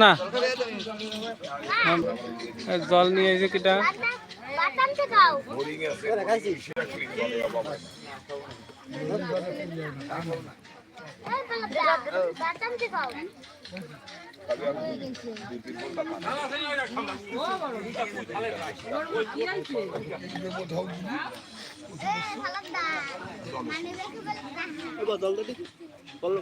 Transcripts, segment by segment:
না। জল নিয়ে এসে কিটা। মানে দেখে বলে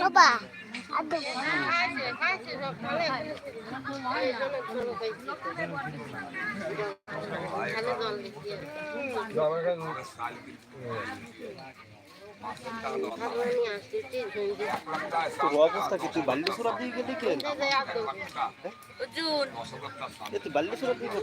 বাবা আদো অবস্থা কি? তুই বাল্লি সুরাত দিয়ে গেলি কেন? তুই বাল্লি সুরাত দিয়ে গেলি?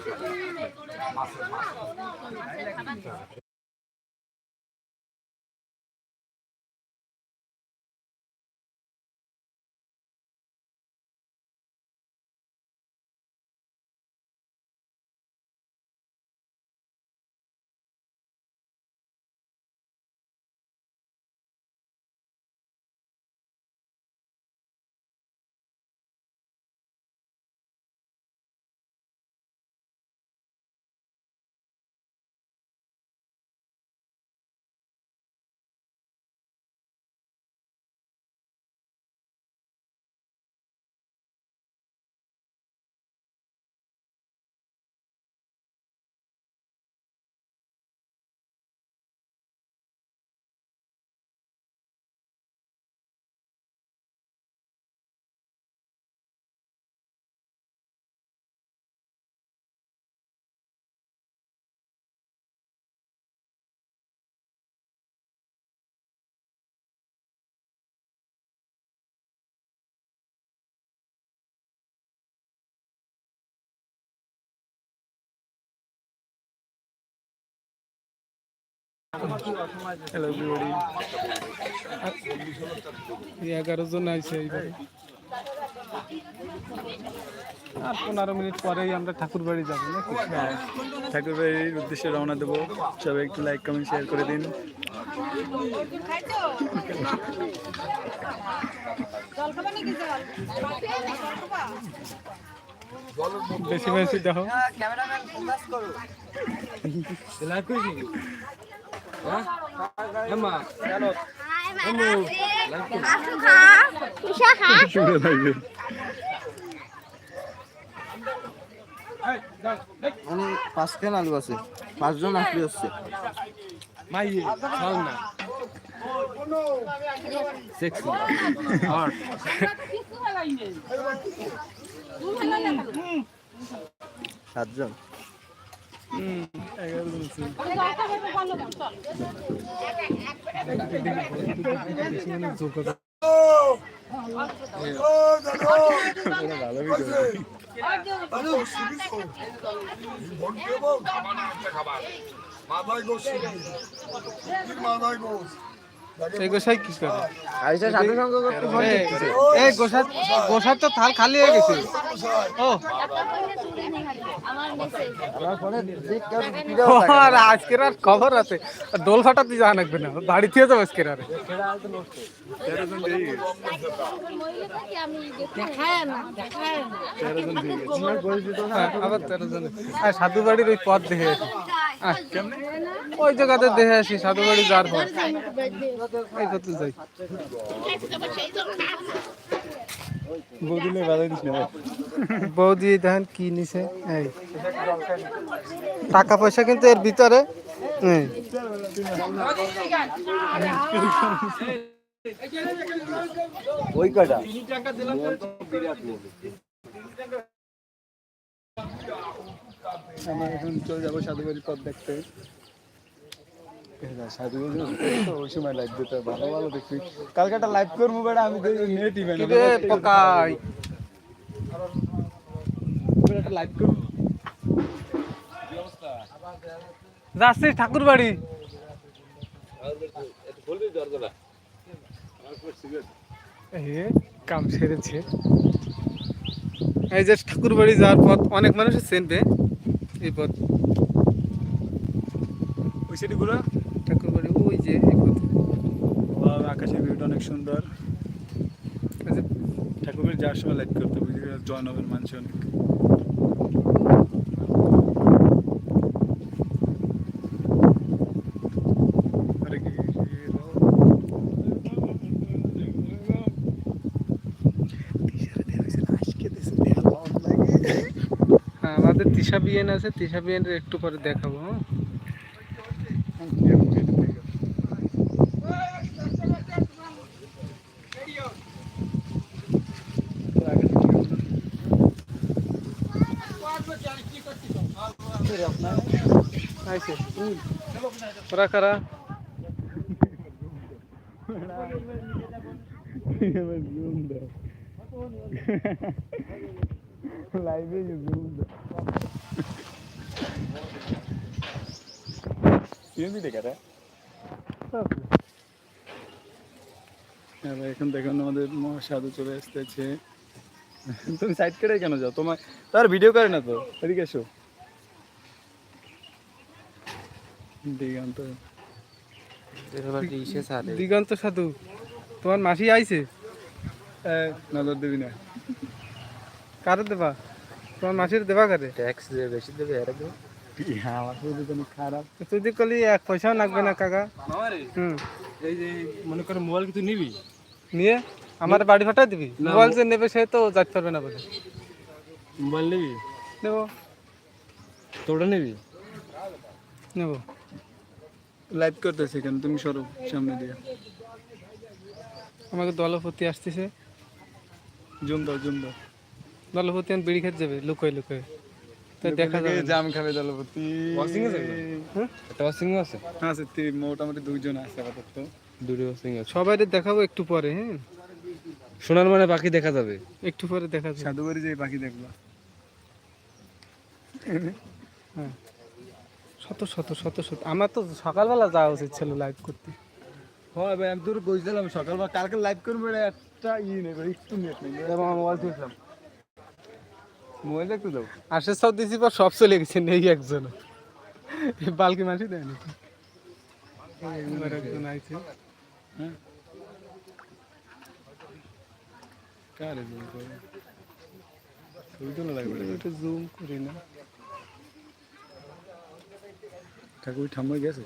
হ্যালো এগারো জন আছে এইবারে। আর পনেরো মিনিট পরেই আমরা ঠাকুর বাড়ি যাব নাকি? ঠাকুর বাড়ির উদ্দেশ্যে রওনা দেবো। সবাই একটু লাইক কমেন্ট শেয়ার করে দিন। বেশি বেশি দেখো। সুন্দর লাগবে মানে পাঁচ কেন আলু আছে পাঁচজন আসলে হচ্ছে। সাতজন। হুম গোস মাথায় আছে এই গোসাই কি করে? আইসা সাধু সঙ্গ করতে ফোন এই- করতেছে। এই গোসার গোসার তো থাল খালি হয়ে গেছে। ও। আমার আজকের আর খবর আছে। দোল ফাটাতে যাওয়া লাগবে না। বাড়ি থেকে যাব আজকের আর। মহিলাটাকে আমি দেখায় না দেখায় না। আবার তেরো জন। সাধু বাড়ির ওই পথ দেখে। আহ, ওই জায়গাতে দেখে আসি সাধু বাড়ি যাওয়ার পর। এই যাই? বৌদি দেখেন কি নিছে এই। টাকা পয়সা কিন্তু এর ভিতরে। ওই কটা আমরা এখন চলে যাব সাধু বাড়ির পথ দেখতে। ওই সময় লাইভ দিতে ভালো ভালো দেখবি কালকে একটা লাইভ করব আমি নেট ইভেন পকাই? একটা লাইভ করব। যাচ্ছি ঠাকুর বাড়ি কাম সেরেছে। এই যে ঠাকুর বাড়ি যাওয়ার পথ অনেক মানুষের চেনবে? এই পথ। ওই সেটি ওই যে আকাশের ভিউটা অনেক সুন্দর। ঠাকুরের যাওয়ার সময় লাইভ করতে বুঝি জয়নগর মানুষ অনেক আমাদের তিশা বিয়েন আছে তিশা বিয়েনের একটু পরে দেখাবো হ্যাঁ। আইছে ওরা কারা? লাইভে জুম দাও সিএনজি দেখা রে হ্যাঁ এখন দেখুন আমাদের মহাসাধু চলে আসতেছে তুমি সাইড কেটে কেন যাও? তোমার তার ভিডিও করে না তো এদিকে এসো। দিগান্ত। দিগন্ত সাধু তোমার মাসি আইছে? নজর দিবি না। কারে দেবা? তোমার মাসির দেবা কারে? ট্যাক্স যে বেশি দেবে হ্যাঁ শুধু তুমি খারাপ। তুই কলি এক পয়সাও লাগবে না কাকা। হুম। এই যে মনে করে মোবাইল কি তুই নিবি? নিয়ে আমার বাড়ি ফাটাই দিবি। মোবাইল যে নেবে সে তো যাইতে পারবে না বলে। মোবাইল নিবি? নেব। তোটা নিবি? নেব। লাইভ করতেছে কেন? তুমি সরো সামনে দিয়ে। আমাকে দলপতি আসতেছে। জুম দাও জুম দাও। দলপতি আমি বিড়ি খেতে যাবে লুকোয় লুকোয়। তাই দেখা যাবে। জাম খাবে দলপতি? একটা ওয়াশিং আছে? হ্যাঁ মোটামুটি দুইজন আছে আপাতত। দুটো ওয়াশিং আছে। দেখাবো একটু পরে হ্যাঁ? সোনার মানে পাখি দেখা যাবে? একটু পরে দেখা যাবে। সাধু বাড়ি যে পাখি দেখবা। হ্যাঁ। শত শত শত শত। আমার তো সকালবেলা যাওয়া উচিত ছিল লাইভ করতে। হয় ভাই আমি তোর কইছিলাম সকালবেলা কালকে লাইভ করব একটা ই নেই ভাই, একটু নেট নেই। আমার মোবাইল তুলছিলাম মোবাইল দেখতে দাও। আসে সব দিছি পর সব চলে গেছে নেই একজন। বালকি মাসি দেয় না এবার একজন আইছে। হ্যাঁ? কারে জুম করে? জুম করি না। ঠাকুর ঠাম্মা গেছে?